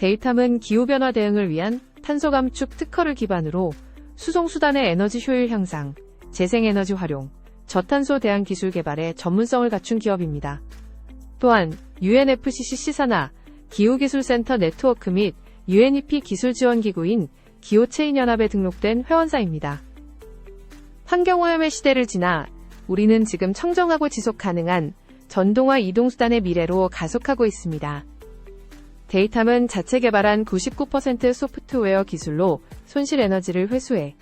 데이탐은 기후변화 대응을 위한 탄소 감축 특허를 기반으로 수송수단의 에너지 효율 향상, 재생에너지 활용, 저탄소 대안 기술 개발에 전문성을 갖춘 기업입니다. 또한 UNFCC 시사나 기후기술센터 네트워크 및 UNEP 기술지원기구인 기후체인연합에 등록된 회원사입니다. 환경오염의 시대를 지나 우리는 지금 청정하고 지속 가능한 전동화 이동수단의 미래로 가속하고 있습니다. 데이탐은 자체 개발한 99% 소프트웨어 기술로 손실 에너지를 회수해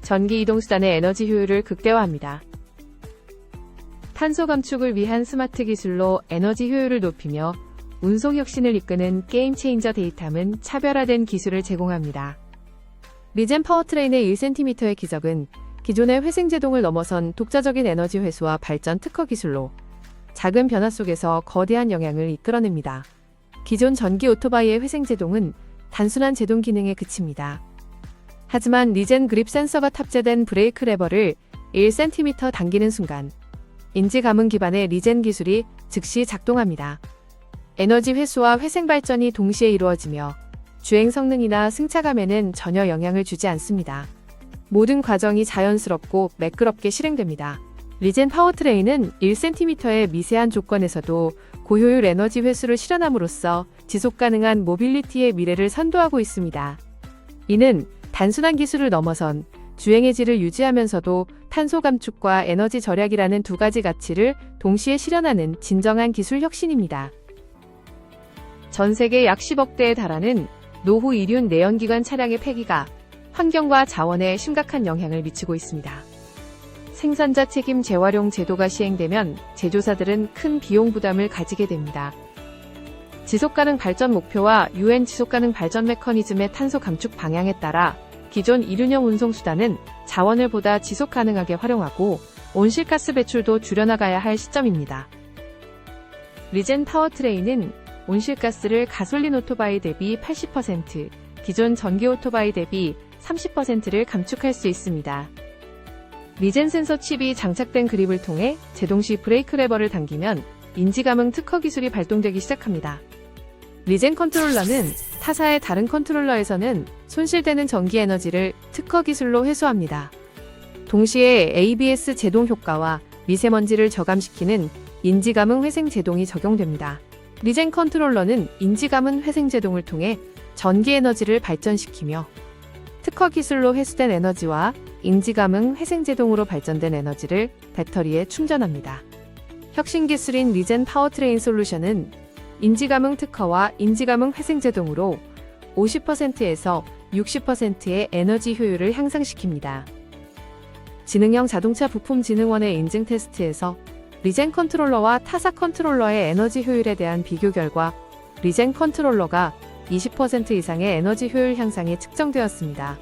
전기 이동수단의 에너지 효율을 극대화합니다. 탄소 감축을 위한 스마트 기술로 에너지 효율을 높이며 운송 혁신을 이끄는 게임 체인저 데이탐은 차별화된 기술을 제공합니다. 리젠 파워트레인의 1cm의 기적은 기존의 회생 제동을 넘어선 독자적인 에너지 회수와 발전 특허 기술로 작은 변화 속에서 거대한 영향을 이끌어냅니다. 기존 전기 오토바이의 회생 제동은 단순한 제동 기능에 그칩니다. 하지만 리젠 그립 센서가 탑재된 브레이크 레버를 1cm 당기는 순간 인지 감응 기반의 리젠 기술이 즉시 작동합니다. 에너지 회수와 회생 발전이 동시에 이루어지며 주행 성능이나 승차감에는 전혀 영향을 주지 않습니다. 모든 과정이 자연스럽고 매끄럽게 실행됩니다. 리젠 파워트레인은 1cm의 미세한 조건에서도 고효율 에너지 회수를 실현함으로써 지속 가능한 모빌리티의 미래를 선도하고 있습니다. 이는 단순한 기술을 넘어선 주행의 질을 유지하면서도 탄소 감축과 에너지 절약이라는 두 가지 가치를 동시에 실현하는 진정한 기술 혁신입니다. 전 세계 약 10억 대에 달하는 노후 이륜 내연기관 차량의 폐기가 환경과 자원에 심각한 영향을 미치고 있습니다. 생산자 책임 재활용 제도가 시행되면 제조사들은 큰 비용 부담을 가지게 됩니다. 지속가능 발전 목표와 UN 지속가능 발전 메커니즘의 탄소 감축 방향에 따라 기존 이륜형 운송수단은 자원을 보다 지속 가능하게 활용하고 온실가스 배출도 줄여나가야 할 시점입니다. 리젠 파워트레인은 온실가스를 가솔린 오토바이 대비 80%, 기존 전기 오토바이 대비 30%를 감축할 수 있습니다. 리젠 센서 칩이 장착된 그립을 통해 제동 시 브레이크 레버를 당기면 인지감응 특허 기술이 발동되기 시작합니다. 리젠 컨트롤러는 타사의 다른 컨트롤러에서는 손실되는 전기 에너지를 특허 기술로 회수합니다. 동시에 ABS 제동 효과와 미세먼지를 저감시키는 인지감응 회생 제동이 적용됩니다. 리젠 컨트롤러는 인지감은 회생 제동을 통해 전기 에너지를 발전시키며 특허 기술로 회수된 에너지와 인지감응 회생 제동으로 발전된 에너지를 배터리에 충전합니다. 혁신 기술인 리젠 파워트레인 솔루션은 인지감응 특허와 인지감응 회생 제동으로 50%에서 60%의 에너지 효율을 향상시킵니다. 지능형 자동차 부품 진흥원의 인증 테스트에서 리젠 컨트롤러와 타사 컨트롤러의 에너지 효율에 대한 비교 결과 리젠 컨트롤러가 20% 이상의 에너지 효율 향상이 측정되었습니다.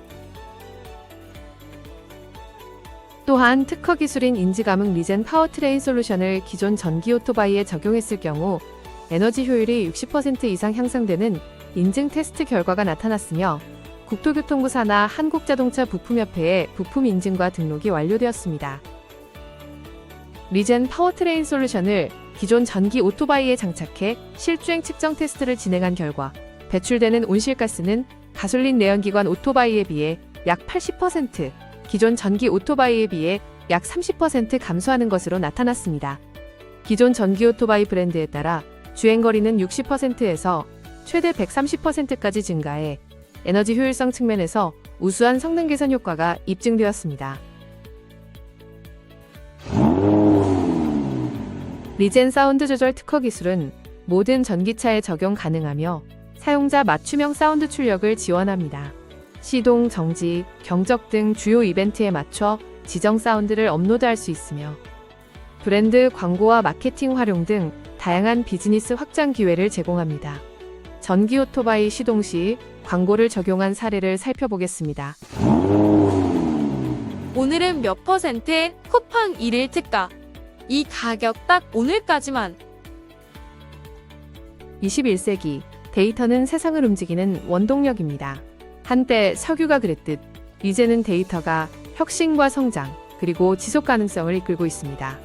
또한 특허 기술인 인지감응 리젠 파워트레인 솔루션을 기존 전기 오토바이에 적용했을 경우 에너지 효율이 60% 이상 향상되는 인증 테스트 결과가 나타났으며 국토교통부 산하 한국자동차 부품협회에 부품 인증과 등록이 완료되었습니다. 리젠 파워트레인 솔루션을 기존 전기 오토바이에 장착해 실주행 측정 테스트를 진행한 결과 배출되는 온실가스는 가솔린 내연기관 오토바이에 비해 약 80%, 기존 전기 오토바이에 비해 약 30% 감소하는 것으로 나타났습니다. 기존 전기 오토바이 브랜드에 따라 주행거리는 60%에서 최대 130%까지 증가해 에너지 효율성 측면에서 우수한 성능 개선 효과가 입증되었습니다. 리젠 사운드 조절 특허 기술은 모든 전기차에 적용 가능하며 사용자 맞춤형 사운드 출력을 지원합니다. 시동, 정지, 경적 등 주요 이벤트에 맞춰 지정 사운드를 업로드할 수 있으며 브랜드 광고와 마케팅 활용 등 다양한 비즈니스 확장 기회를 제공합니다. 전기 오토바이 시동 시 광고를 적용한 사례를 살펴보겠습니다. 오늘은 몇 퍼센트의 쿠팡 1일 특가. 이 가격 딱 오늘까지만. 21세기 데이터는 세상을 움직이는 원동력입니다. 한때 석유가 그랬듯 이제는 데이터가 혁신과 성장 그리고 지속 가능성을 이끌고 있습니다.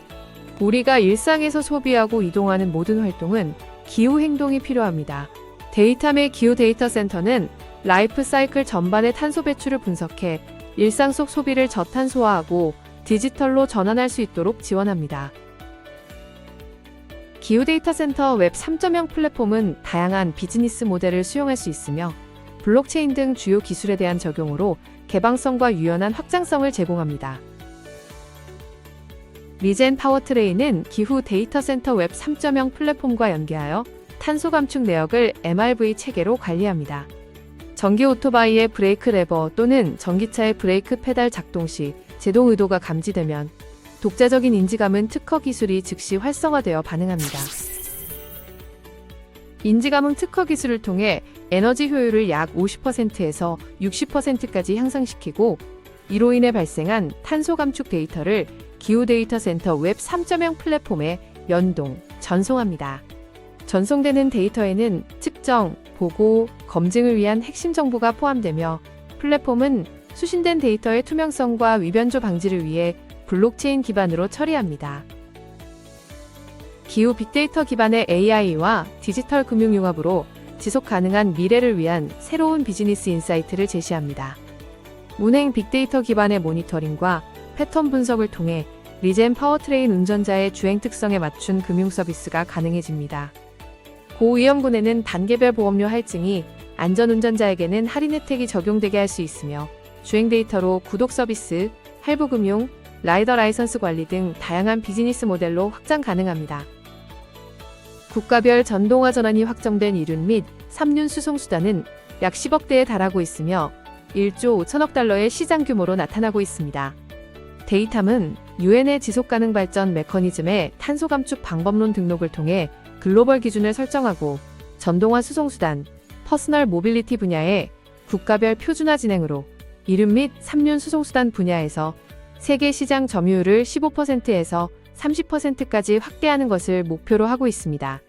우리가 일상에서 소비하고 이동하는 모든 활동은 기후 행동이 필요합니다. 데이터의 기후 데이터 센터는 라이프 사이클 전반의 탄소 배출을 분석해 일상 속 소비를 저탄소화하고 디지털로 전환할 수 있도록 지원합니다. 기후 데이터 센터 웹 3.0 플랫폼은 다양한 비즈니스 모델을 수용할 수 있으며 블록체인 등 주요 기술에 대한 적용으로 개방성과 유연한 확장성을 제공합니다. 리젠 파워트레인은 기후 데이터 센터 웹 3.0 플랫폼과 연계하여 탄소 감축 내역을 MRV 체계로 관리합니다. 전기 오토바이의 브레이크 레버 또는 전기차의 브레이크 페달 작동 시 제동 의도가 감지되면 독자적인 인지감은 특허 기술이 즉시 활성화되어 반응합니다. 인지감응 특허 기술을 통해 에너지 효율을 약 50%에서 60%까지 향상시키고 이로 인해 발생한 탄소 감축 데이터를 기후 데이터 센터 웹 3.0 플랫폼에 연동, 전송합니다. 전송되는 데이터에는 측정, 보고, 검증을 위한 핵심 정보가 포함되며 플랫폼은 수신된 데이터의 투명성과 위변조 방지를 위해 블록체인 기반으로 처리합니다. 기후 빅데이터 기반의 AI와 디지털 금융 융합으로 지속 가능한 미래를 위한 새로운 비즈니스 인사이트를 제시합니다. 운행 빅데이터 기반의 모니터링과 패턴 분석을 통해 리젠 파워트레인 운전자의 주행 특성에 맞춘 금융 서비스가 가능해집니다. 고위험군에는 단계별 보험료 할증이 안전운전자에게는 할인 혜택이 적용되게 할 수 있으며 주행 데이터로 구독 서비스, 할부 금융, 라이더 라이선스 관리 등 다양한 비즈니스 모델로 확장 가능합니다. 국가별 전동화 전환이 확정된 이륜 및 3륜 수송 수단은 약 10억 대에 달하고 있으며 1조 5천억 달러의 시장 규모로 나타나고 있습니다. 데이탐은 유엔의 지속 가능 발전 메커니즘의 탄소 감축 방법론 등록을 통해 글로벌 기준을 설정하고 전동화 수송 수단, 퍼스널 모빌리티 분야의 국가별 표준화 진행으로 이륜 및 3륜 수송 수단 분야에서 세계 시장 점유율을 15%에서 30%까지 확대하는 것을 목표로 하고 있습니다.